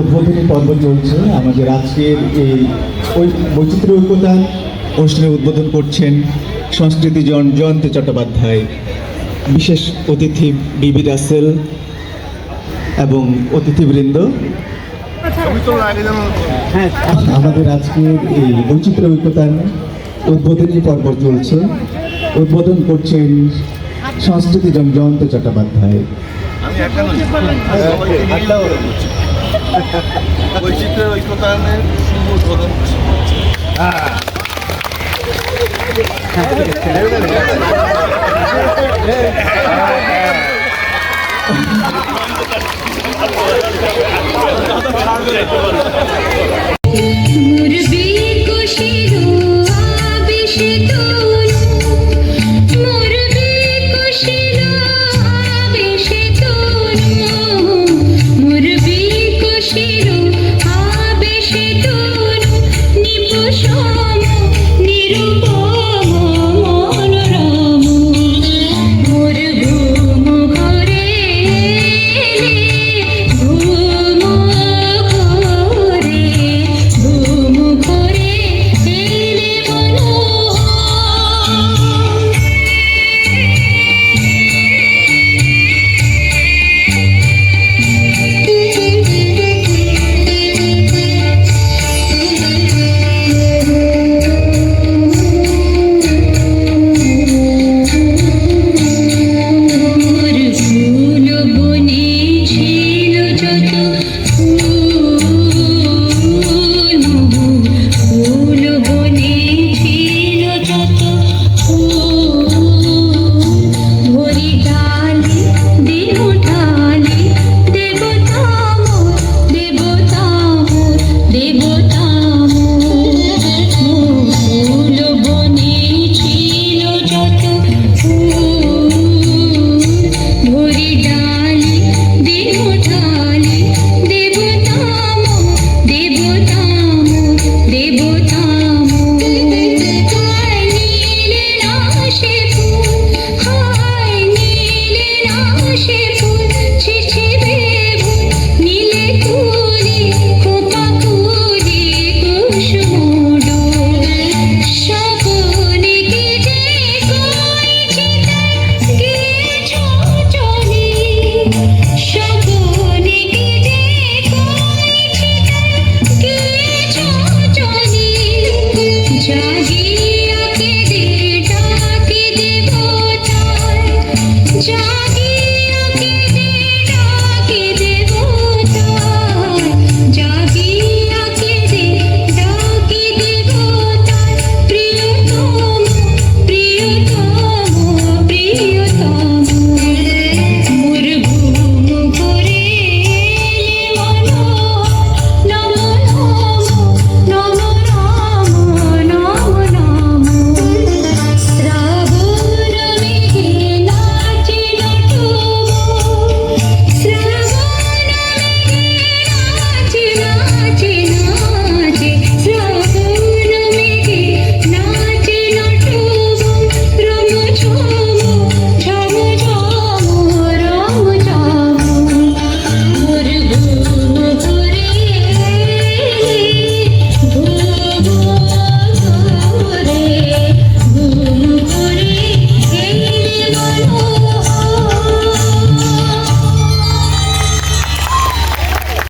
উদ্বোধনী পর্ব চলছে। আমাদের আজকের এই বৈচিত্র্য ঐক্যতা অনুষ্ঠানের উদ্বোধন করছেন সংস্কৃতি জন জয়ন্ত চট্টোপাধ্যায়, বিশেষ অতিথি বিবি রাসেল এবং অতিথিবৃন্দ। আমাদের আজকের এই বৈচিত্র্য ঐক্যতান উদ্বোধনী পর্ব চলছে। উদ্বোধন করছেন সংস্কৃতি জন জয়ন্ত চট্টোপাধ্যায়। 뭐 멋있어요, 이거 다음에 신고 저는. 아. 아.